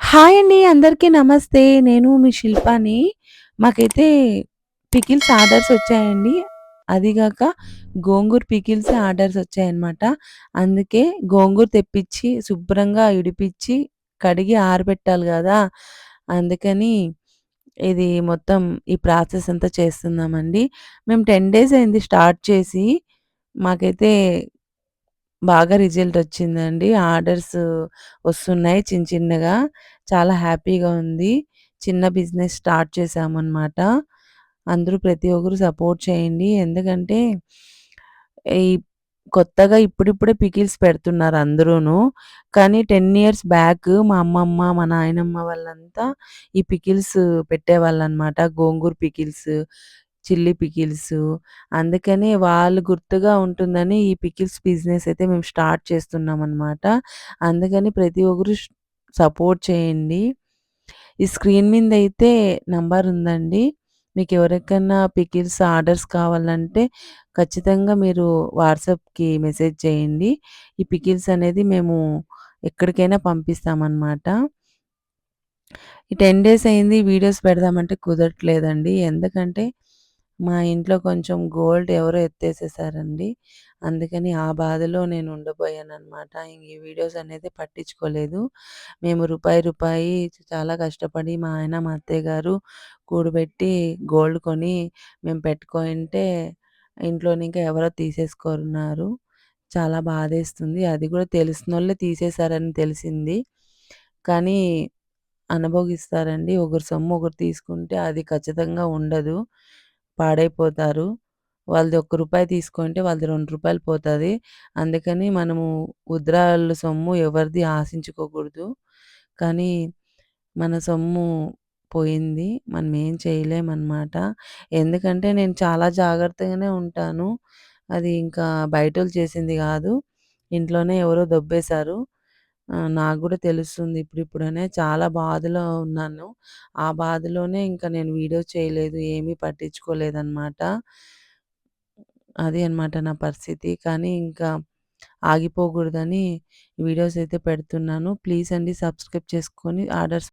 Hi అండి. అందరికీ నమస్తే. నేను మీ శిల్పాని. మాకైతే పికిల్స్ ఆర్డర్స్ వచ్చాయండి. అదిగాక గోంగూర పికిల్స్ ఆర్డర్స్ వచ్చాయన్నమాట. అందుకే గోంగూర తెప్పించి, శుభ్రంగా ఇడిపించి కడిగి ఆరబెట్టాలి కదా అందుకని ఇది మొత్తం ఈ ప్రాసెస్ అంతా చేస్తున్నామండి. మేము 10 డేస్ అయింది స్టార్ట్ చేసి. మాకైతే బాగా రిజల్ట్ వచ్చిందండి. ఆర్డర్స్ వస్తున్నాయి చిన్న చిన్నగా. చాలా హ్యాపీగా ఉంది. చిన్న బిజినెస్ స్టార్ట్ చేశామనమాట. అందరూ ప్రతి ఒక్కరు సపోర్ట్ చేయండి. ఎందుకంటే ఈ కొత్తగా ఇప్పుడిప్పుడే పికిల్స్ పెడుతున్నారు అందరూను. కానీ 10 ఇయర్స్ బ్యాక్ మా అమ్మమ్మ, మా నాయనమ్మ వాళ్ళంతా ఈ pickles పెట్టేవాళ్ళనమాట. Gongura pickles, chilli pickles. అందుకని వాళ్ళు గుర్తుగా ఉంటుందని ఈ పికిల్స్ బిజినెస్ అయితే మేము స్టార్ట్ చేస్తున్నాం అనమాట అందుకని ప్రతి ఒక్కరు సపోర్ట్ చేయండి. ఈ స్క్రీన్ మీద అయితే నంబర్ ఉందండి. మీకు ఎవరికైనా పికిల్స్ ఆర్డర్స్ కావాలంటే ఖచ్చితంగా మీరు వాట్సాప్‌కి మెసేజ్ చేయండి. ఈ పికిల్స్ అనేది మేము ఎక్కడికైనా పంపిస్తామన్నమాట ఈ 10 డేస్ అయింది వీడియోస్ పెడదామంటే కుదరట్లేదండి. ఎందుకంటే మా ఇంట్లో కొంచెం గోల్డ్ ఎవరో ఎత్తేసేసారండి. అందుకని ఆ బాధలో నేను ఉండిపోయాననమాట. ఇంక ఈ వీడియోస్ అనేది పట్టించుకోలేదు. మేము రూపాయి, రూపాయి చాలా కష్టపడి మా ఆయన, మా అత్తయ్య గారు కూడబెట్టి గోల్డ్ కొని మేము పెట్టుకుంటే ఇంట్లోని ఇంకా ఎవరో తీసేసుకున్నారు. చాలా బాధేస్తుంది. అది కూడా తెలిసిన వాళ్ళే తీసేసారని తెలిసింది. కానీ అనుభవిస్తారండి. ఒకరు సొమ్ము ఒకరు తీసుకుంటే అది ఖచ్చితంగా ఉండదు. పాడైపోతారు. వాళ్ళది ఒక్క రూపాయి తీసుకుంటే వాళ్ళది రెండు రూపాయలు పోతుంది అందుకని మనము ఉద్రాల సొమ్ము ఎవరిది ఆశించుకోకూడదు. కానీ మన సొమ్ము పోయింది. మనం ఏం చేయలేమన్నమాట ఎందుకంటే నేను చాలా జాగ్రత్తగానే ఉంటాను. అది ఇంకా బయటోళ్ళు చేసింది కాదు ఇంట్లోనే ఎవరో దొబ్బేశారు. నాకు గూడా తెలుస్తుంది ఇప్పుడిప్పుడనే. చాలా బాధలో ఉన్నాను. ఆ బాధలోనే ఇంకా నేను వీడియోస్ చేయలేదు. ఏమీ పట్టించుకోలేదనమాట. అది అనమాట నా పరిస్థితి. కానీ ఇంకా ఆగిపోకూడదని వీడియోస్ అయితే పెడుతున్నాను. ప్లీజ్ అండి సబ్స్క్రైబ్ చేసుకొని ఆర్డర్స్